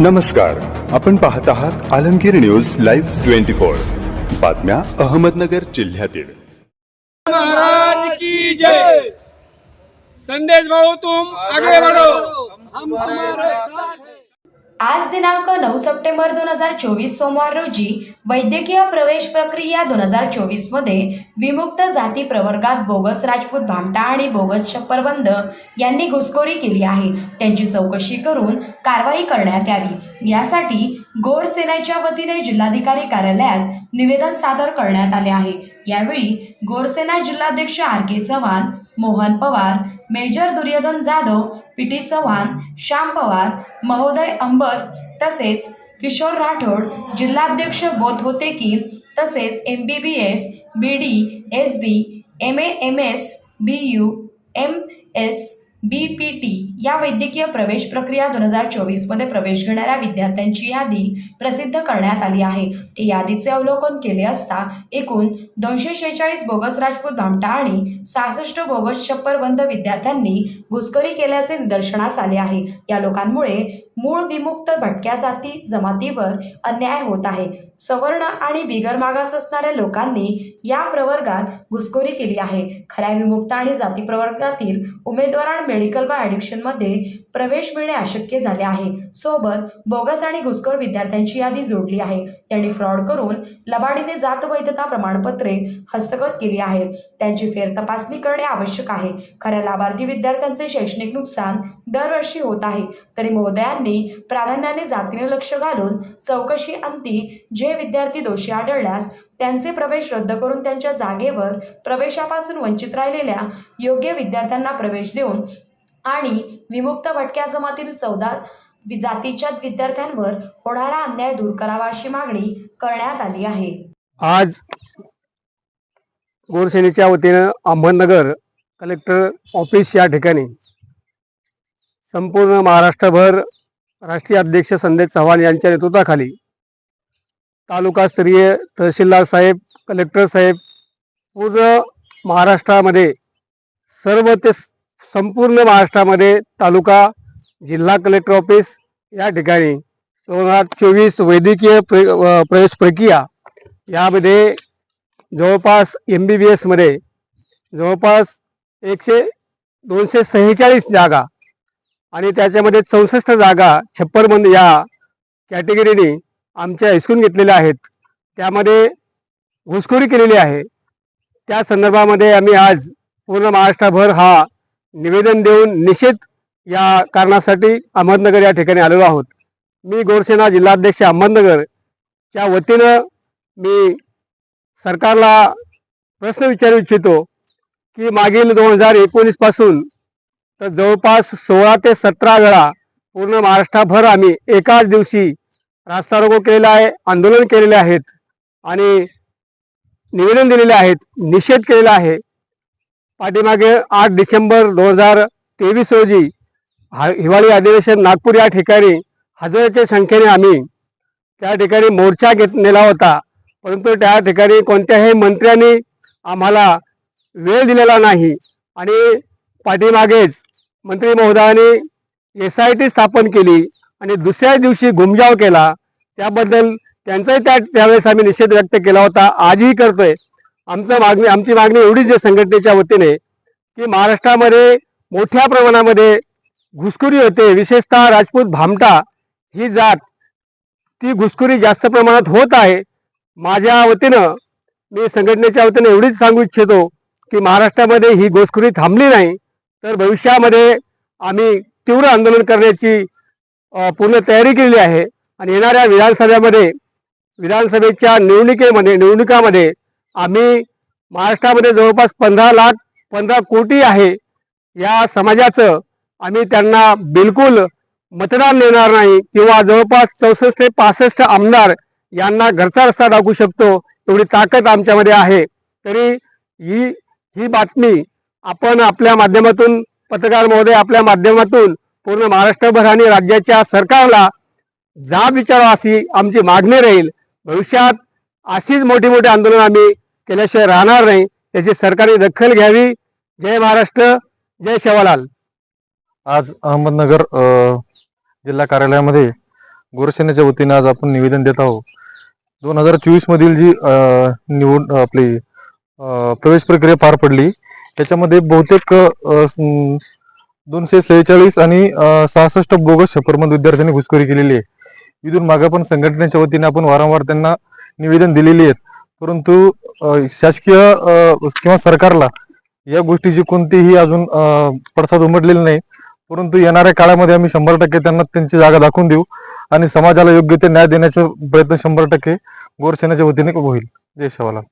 नमस्कार. आपण पाहत आहात Alamgir news live twenty four. बातम्या अहमदनगर जिल्ह्यातील. महाराज की जय. संदेश भाऊ तुम आगे बढ़ो. आज दिनांक नऊ सप्टेंबर दोन हजार चोवीस सोमवार रोजी वैद्यकीय प्रवेश प्रक्रिया दोन हजार चोवीसमध्ये विमुक्त जाती प्रवर्गात बोगस राजपूत भामटा आणि बोगस छप्परबंद यांनी घुसखोरी केली आहे. त्यांची चौकशी करून कारवाई करण्यात यावी. यासाठी गोर सेनेच्या वतीने जिल्हाधिकारी कार्यालयात निवेदन सादर करण्यात आले आहे. यावेळी गोरसेना जिल्हाध्यक्ष R K Chavan Mohan Pawar major Duryodhan Jadhav P T Chavan Shyam Pawar महोदय अंबर तसेच किशोर राठोड जिल्हाध्यक्ष बोध होते की तसेच M B B S B D S B A M S B U M S B P T T या वैद्यकीय प्रवेश प्रक्रिया दोन हजार चोवीसमध्ये प्रवेश घेणाऱ्या विद्यार्थ्यांची यादी प्रसिद्ध करण्यात आली आहे. ते यादीचे अवलोकन केले असता एकूण दोनशे शेहेचाळीस बोगस राजपूत भामटा आणि सहासष्ट बोगस छप्परबंद विद्यार्थ्यांनी घुसखोरी केल्याचे निदर्शनास आले आहे. या लोकांमुळे मूळ विमुक्त भटक्या जाती जमातीवर अन्याय होत आहे. सवर्ण आणि बिगर मागास असणाऱ्या लोकांनी या प्रवर्गात घुसखोरी केली आहे. खऱ्या विमुक्त आणि जाती प्रवर्गातील उमेदवारांना मेडिकल व ॲडिक्शनमध्ये प्रवेश मिळणे अशक्य झाले आहे. सोबत बोगस आणि घुसखोर विद्यार्थ्यांची यादी जोडली आहे. त्यांनी फ्रॉड करून लबाडीने जात वैधता प्रमाणपत्रे हस्तगत केली आहेत. त्यांची फेर तपासणी करणे आवश्यक आहे. खऱ्या लाभार्थी विद्यार्थ्यांचे शैक्षणिक नुकसान दरवर्षी होत आहे. तरी महोदयांनी प्राधान्याने जातीने लक्ष घालून चौकशी अंती जे विद्यार्थी दोषी आढळल्यास त्यांचे प्रवेश रद्द करून त्यांच्या जागेवर प्रवेशापासून वंचित राहिलेल्या योग्य विद्यार्थ्यांना प्रवेश देऊन आणि विमुक्त भटक्या जमातील चौदा जातीच्या विद्यार्थ्यांवर होणारा अन्याय दूर करावा अशी मागणी करण्यात आली आहे. आज गोरसेनेच्या वतीनं अहमदनगर कलेक्टर ऑफिस या ठिकाणी संपूर्ण महाराष्ट्रभर राष्ट्रीय अध्यक्ष संदेश चव्हाण यांच्या नेतृत्वाखाली तालुकास्तरीय तहसीलदार साहेब कलेक्टर साहेब पूर्ण महाराष्ट्रामध्ये सर्व ते स- संपूर्ण महाराष्ट्रामध्ये तालुका जिल्हा कलेक्टर ऑफिस या ठिकाणी दोन हजार चोवीस वैद्यकीय प्र प्रवेश प्रक्रिया यामध्ये जवळपास एम बी बी एसमध्ये जवळपास एकशे दोनशे सेहेचाळीस जागा आणि त्याच्यामध्ये चौसष्ट जागा छप्परबंद या कॅटेगरीने आमच्या हिसकून घेतलेल्या आहेत. त्यामध्ये घुसखोरी केलेली आहे. त्या संदर्भामध्ये आम्ही आज पूर्ण महाराष्ट्रभर हा निवेदन देऊन निषेध या कारणासाठी अहमदनगर या ठिकाणी आलेलो आहोत. मी गोरसेना जिल्हाध्यक्ष अहमदनगरच्या वतीनं मी सरकारला प्रश्न विचारू इच्छितो की मागील दोन हजार एकोणीसपासून तर जवळपास सोळा ते सतरा वेळा पूर्ण महाराष्ट्रभर आम्ही एकाच दिवशी रास्ता रोको केलेला आहे आंदोलन केलेले आहेत आणि निवेदन दिलेले आहेत निषेध केलेला आहे. पाठीमागे आठ डिसेंबर दोन हजार तेवीस रोजी हा हिवाळी अधिवेशन नागपूर या ठिकाणी हजाराच्या संख्येने आम्ही त्या ठिकाणी मोर्चा घेत नेला होता. परंतु त्या ठिकाणी कोणत्याही मंत्र्यांनी आम्हाला वेळ दिलेला नाही आणि पाठीमागेच मंत्री महोदयाने एस आय टी स्थापन केली आणि दुसऱ्या दिवशी घुमजाव केला. त्याबद्दल त्यांचाही त्या त्यावेळेस आम्ही निषेध व्यक्त केला होता. आजही करतोय. आमचं मागणी आमची मागणी एवढीच आहे संघटनेच्या वतीने की महाराष्ट्रामध्ये मोठ्या प्रमाणामध्ये घुसखोरी होते. विशेषतः राजपूत भामटा ही जात ती घुसखोरी जास्त प्रमाणात होत आहे. माझ्या वतीनं मी संघटनेच्या वतीनं एवढीच सांगू इच्छितो की महाराष्ट्रामध्ये ही घुसखोरी थांबली नाही तर भविष्यामध्ये आम्ही तीव्र आंदोलन करण्याची पूर्ण तयारी केलेली आहे. आणि येणाऱ्या विधानसभेमध्ये विधानसभेच्या निवडणुकीमध्ये निवडणुकामध्ये आम्ही महाराष्ट्रामध्ये जवळपास पंधरा लाख पंधरा कोटी आहे. या समाजाचं आम्ही त्यांना बिलकुल मतदान देणार नाही किंवा जवळपास चौसष्ट ते पासष्ट आमदार यांना घरचा रस्ता दाखवू शकतो एवढी ताकद आमच्यामध्ये आहे. तरी ही ही बातमी आपण आपल्या माध्यमातून पत्रकार महोदय आपल्या माध्यमातून पूर्ण महाराष्ट्रभर आणि राज्याच्या सरकारला जाब विचारा अशी आमची मागणी राहील. भविष्यात अशीच मोठी मोठी आंदोलन आम्ही केल्याशिवाय राहणार नाही. त्याची सरकारी दखल घ्यावी. जय महाराष्ट्र जय शेवालाल. आज अहमदनगर जिल्हा कार्यालयामध्ये गोरसेनेच्या वतीने आज आपण निवेदन देत आहोत. दोन हजार चोवीस मधील जी निवड आपली प्रवेश प्रक्रिया पार पडली त्याच्यामध्ये बहुतेक दोनशे सेहेचाळीस आणि सहासष्ट बोगस छप्परमंद विद्यार्थ्यांनी घुसखोरी केलेली आहे. इथून मागे पण संघटनेच्या वतीने आपण वारंवार त्यांना निवेदन दिलेली आहेत. परंतु शासकीय किंवा सरकारला या गोष्टीची कोणतीही अजून पडसाद उमटलेली नाही. परंतु येणाऱ्या काळामध्ये आम्ही शंभर टक्के त्यांना त्यांची जागा दाखवून देऊ आणि समाजाला योग्य ते न्याय देण्याचा प्रयत्न शंभर टक्के गोरसेनेच्या वतीने होईल. जय शिवाला